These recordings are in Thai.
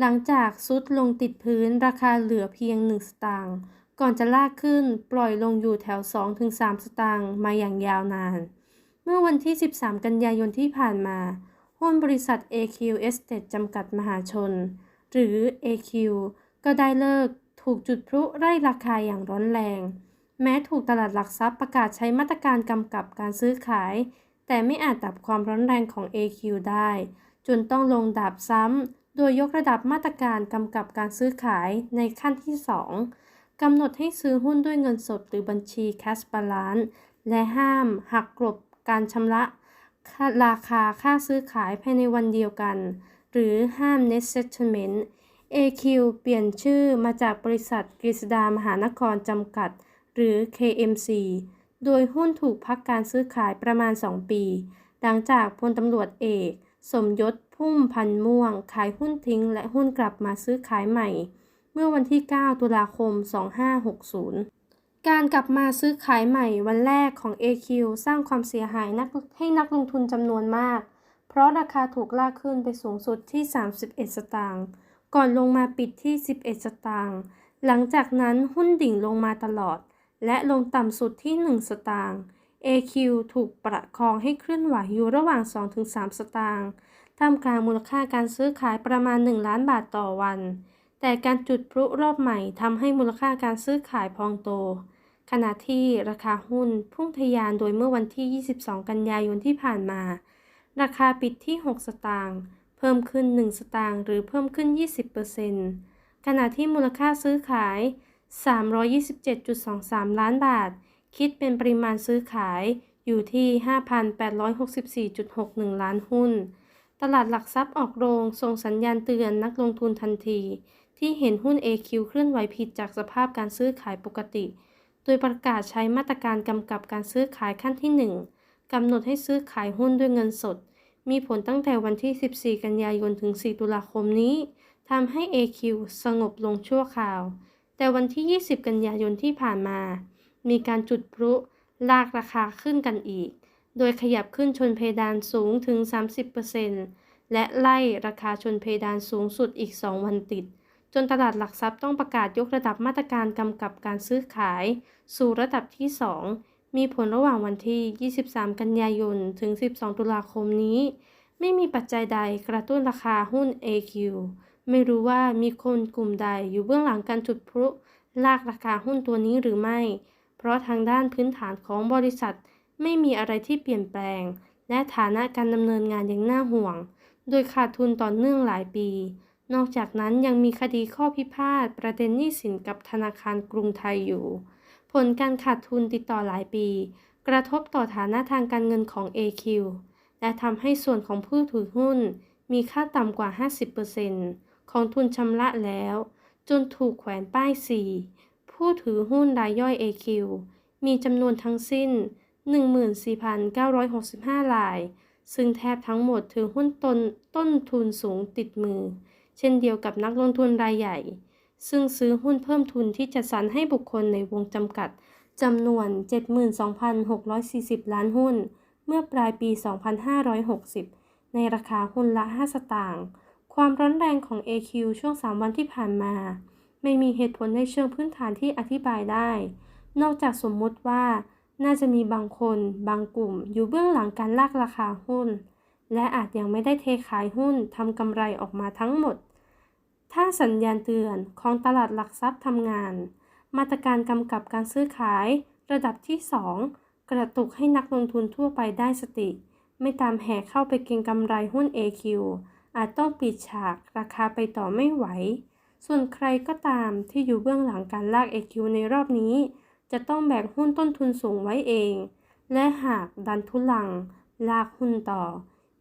หลังจากซุดลงติดพื้นราคาเหลือเพียง 1 สตางค์ก่อนจะลากขึ้นปล่อยลงอยู่แถว 2-3 สตางค์มาอย่างยาวนาน เมื่อวันที่ 13 กันยายนที่ผ่านมาหุ้นบริษัท AQ Estate จำกัดมหาชน หรือ AQ ก็ได้เลิกถูกจุดพลุไล่ราคาอย่างร้อนแรง แม้ถูกตลาดหลักทรัพย์ประกาศใช้มาตรการกำกับการซื้อขาย แต่ไม่อาจดับความร้อนแรงของ AQ ได้ จนต้องลงดาบซ้ำ โดยยกระดับมาตรการกำกับการซื้อขายในขั้นที่ 2กำหนดให้ซื้อหุ้นด้วยเงินสดหรือบัญชี cash balance และห้ามหักกลบการชำระราคาค่าซื้อขายภายในวันเดียวกัน หรือห้าม net settlement AQ เปลี่ยนชื่อมาจากบริษัทกฤษดามหานครจำกัด หรือ KMC โดยหุ้นถูกพักการซื้อขายประมาณ 2 ปี หลังจากพลตำรวจเอก สมยศ พุ่มพันม่วง ขายหุ้นทิ้ง และหุ้นกลับมาซื้อขายใหม่ เมื่อวันที่ 9 ตุลาคม 2560 การกลับมาซื้อขายใหม่วันแรกของ AQ สร้างความเสียหายนักให้นักลงทุนจำนวนมาก เพราะราคาถูกลากขึ้นไปสูงสุดที่ 31 สตางค์ก่อนลงมาปิดที่ 11 สตางค์หลังจากนั้นหุ้นดิ่งลงมาตลอด และลงต่ำสุดที่ 1 สตางค์ AQ ถูกประคองให้เคลื่อนไหวอยู่ระหว่าง 2-3 สตางค์ ท่ามกลางมูลค่าการซื้อขายประมาณ 1 ล้านบาทต่อวัน แต่การจุดพลุรอบใหม่ทำให้มูลค่าการซื้อขายพองโต ขณะที่ราคาหุ้นพุ่งทะยานโดยเมื่อวันที่ 22 กันยายนที่ผ่านมา ราคาปิดที่ 6 สตางค์เพิ่มขึ้น 1 สตางค์หรือเพิ่มขึ้น 20%ขณะที่มูลค่าซื้อขาย 327.23 ล้านบาท คิดเป็นปริมาณซื้อขายอยู่ที่ 5,864.61 ล้านหุ้น ตลาดหลักทรัพย์ออกโรงส่งสัญญาณเตือนนักลงทุนทันที ที่เห็นหุ้น AQ เคลื่อนไหวผิดจากสภาพการซื้อขายปกติ โดยประกาศใช้มาตรการกำกับการซื้อขายขั้นที่ 1 กำหนดให้ซื้อขายหุ้นด้วยเงินสด มีผลตั้งแต่วันที่ 14 กันยายนถึง 4 ตุลาคมนี้ทำให้ AQ สงบลงชั่วคราว แต่วันที่ 20 กันยายนที่ผ่านมา มีการจุดพลุลากราคาขึ้นกันอีก โดยขยับขึ้นชนเพดานสูงถึง 30%และไล่ราคาชนเพดานสูงสุดอีก 2 วันติด จนตลาดหลักทรัพย์ต้องประกาศยกระดับมาตรการกำกับการซื้อขาย สู่ระดับที่ 2 มีผลระหว่างวันที่ 23 กันยายน ถึง 12 ตุลาคมนี้ ไม่มีปัจจัยใดกระตุ้นราคาหุ้น AQ ไม่รู้ว่ามีคนกลุ่มใดอยู่เบื้องหลังการจุดพลุลากราคาหุ้นตัวนี้หรือไม่ เพราะทางด้านพื้นฐานของบริษัท ไม่มีอะไรที่เปลี่ยนแปลง และฐานะการดำเนินงานย่างน่าห่วง โดยขาดทุนต่อเนื่องหลายปี นอกจากนั้นยังมีคดีข้อพิพาทประเด็นหนี้สินกับธนาคารกรุงไทยอยู่ ผลการขาดทุนติดต่อหลายปี กระทบต่อฐานะทางการเงินของ AQ และทำให้ส่วนของผู้ถือหุ้น มีค่าต่ำกว่า 50%ของทุนชำระแล้ว จนถูกแขวนป้าย 4 ผู้ถือหุ้นรายย่อย AQ มีจำนวนทั้งสิ้น 14,965 ราย ซึ่งแทบทั้งหมดถือหุ้นตนต้นทุนสูงติดมือ เช่นเดียวกับนักลงทุนรายใหญ่ ซึ่งซื้อหุ้นเพิ่มทุนที่จัดสรรให้บุคคลในวงจำกัดจำนวน 72,640 ล้านหุ้น เมื่อปลายปี 2560 ในราคาหุ้นละ 5 สตางค์ ความร้อนแรงของ AQ ช่วง 3 วันที่ผ่านมา ไม่มีเหตุผลในเชิงพื้นฐานที่อธิบายได้ นอกจากสมมุติว่า น่าจะมีบางคนบางกลุ่ม อยู่เบื้องหลังการลากราคาหุ้น และอาจยังไม่ได้เทขายหุ้นทำกำไรออกมาทั้งหมด ถ้าสัญญาณเตือนของตลาดหลักทรัพย์ทำงาน มาตรการกำกับการซื้อขาย ระดับที่ 2 กระตุกให้นักลงทุนทั่วไปได้สติ ไม่ตามแห่เข้าไปเก็งกำไรหุ้น AQ อาจต้องปิดฉากราคาไปต่อไม่ไหว ส่วนใครก็ตามที่อยู่เบื้องหลังการลาก AQ ในรอบนี้ จะต้องแบกหุ้นต้นทุนสูงไว้เอง และหากดันทุลัง ลากหุ้นต่อ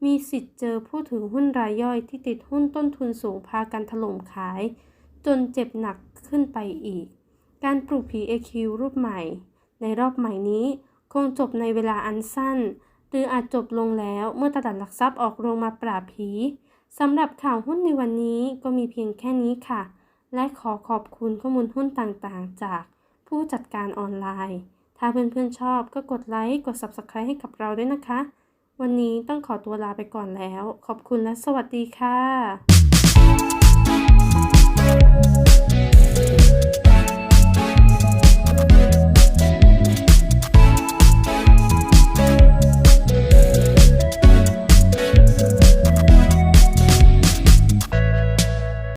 มีสิทธิ์เจอผู้ถือหุ้นรายย่อยที่ติดหุ้นต้นทุนสูงพากันถล่มขาย จนเจ็บหนักขึ้นไปอีก การปลูกผี AQ รูปใหม่ ในรอบใหม่นี้คงจบในเวลาอันสั้น หรืออาจจบลงแล้วเมื่อตลาดหลักทรัพย์ออกโรงมาปราบผีสำหรับข่าวหุ้นในวันนี้ก็มีเพียงแค่นี้ค่ะ และขอขอบคุณข้อมูลหุ้นต่างๆ จาก ผู้จัดการออนไลน์ ถ้าเพื่อนๆชอบก็กดไลค์ กด Subscribe ให้กับเราด้วยนะคะ วันนี้ต้องขอตัวลาไปก่อนแล้ว ขอบคุณและสวัสดีค่ะ